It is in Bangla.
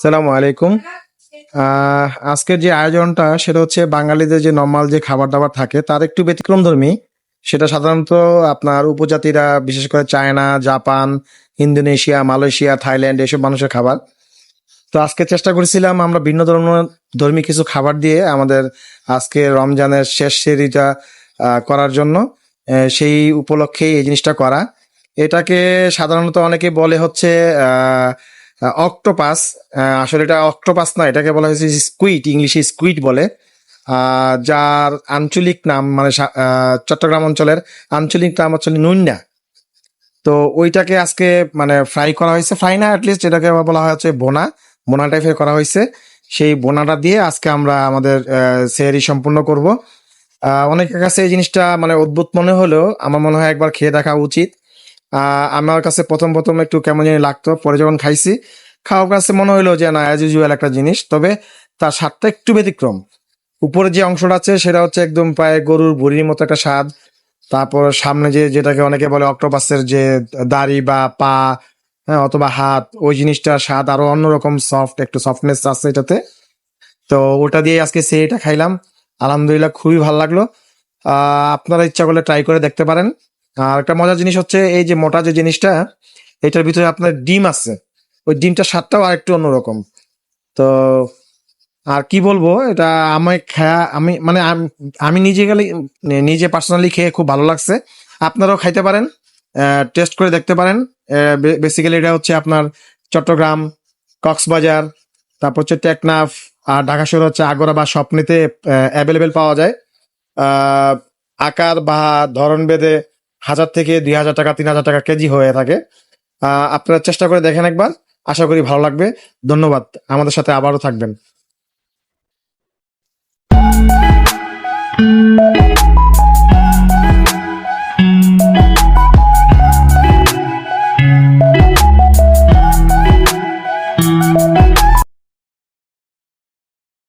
সালামু আলাইকুম। আজকের যে আয়োজনটা, সেটা হচ্ছে বাঙালিদের যে নর্মাল যে খাবার দাবার থাকে, তার একটু ব্যতিক্রম ধর্মী। সেটা সাধারণত আপনার উপজাতিরা, বিশেষ করে China, Japan, Indonesia, Malaysia, Thailand, এসব মানুষের খাবার। তো আজকে চেষ্টা করেছিলাম আমরা ভিন্ন ধরনের ধর্মী কিছু খাবার দিয়ে আমাদের আজকে রমজানের শেষ সেরিটা করার জন্য সেই উপলক্ষে এই জিনিসটা করা। এটাকে সাধারণত অনেকে বলে হচ্ছে, আহ অক্টোপাস আসলে এটা অক্টোপাস না, এটাকে বলা হয়েছে স্কুইড ইংলিশে স্কুইড বলে। যার আঞ্চলিক নাম মানে চট্টগ্রাম অঞ্চলের আঞ্চলিক নাম হচ্ছে নুন্না তো ওইটাকে আজকে মানে ফ্রাই করা হয়েছে। ফ্রাই না অ্যাটলিস্ট এটাকে বলা হয় হচ্ছে বোনা বোনা টাইপের করা হয়েছে। সেই বোনাটা দিয়ে আজকে আমরা আমাদের সেয়ারি সম্পূর্ণ করব। অনেকের কাছে এই জিনিসটা মানে অদ্ভুত মনে হলেও আমার মনে হয় একবার খেয়ে দেখা উচিত। আমার কাছে প্রথম প্রথম একটু কেমন জানি লাগতো। পরে যখন খাইছি, খাওয়ার কাছে মনে হলো যে, না অ্যাজ ইউজুয়াল একটা জিনিস। তবে তার স্বাদটা একটু ব্যতিক্রম। উপরে যে অংশটা আছে, সেটা হচ্ছে একদম প্রায় গরুর ভুড়ির মতো একটা স্বাদ। তারপর সামনে যে, যেটাকে অনেকে বলে অক্টোপাসের যে দাড়ি বা পা হ্যাঁ অথবা হাত, ওই জিনিসটার স্বাদ আরও অন্যরকম সফট একটু সফটনেস আছে এটাতে। তো ওটা দিয়ে আজকে সেইটা খাইলাম। আলহামদুলিল্লাহ খুবই ভালো লাগল। আপনারা ইচ্ছা করলে ট্রাই করে দেখতে পারেন। আর একটা মজার জিনিস হচ্ছে এই যে মোটা যে জিনিসটা, এটার ভিতরে আপনার ডিম আছে। ওই ডিমটার স্বাদটাও আর একটু অন্যরকম। তো আর কি বলব, এটা আমি খায়া আমি মানে আম- নিজে গেলে, নিজে পার্সোনালি খেয়ে খুব ভালো লাগছে। আপনারাও খাইতে পারেন টেস্ট করে দেখতে পারেন। বেসিক্যালি এটা হচ্ছে আপনার চট্টগ্রাম, কক্সবাজার, তারপর হচ্ছে টেকনাফ, আর ঢাকা শহর হচ্ছে আগরা বা স্বপ্নেতে অ্যাভেলেবেল পাওয়া যায়। আকার বা ধরন বেঁধে হাজার থেকে দুই হাজার টাকা, তিন হাজার টাকা কেজি হয়ে থাকে। আপনারা চেষ্টা করে দেখেন একবার। আশা করি ভালো লাগবে। ধন্যবাদ। আমাদের সাথে আবারও থাকবেন।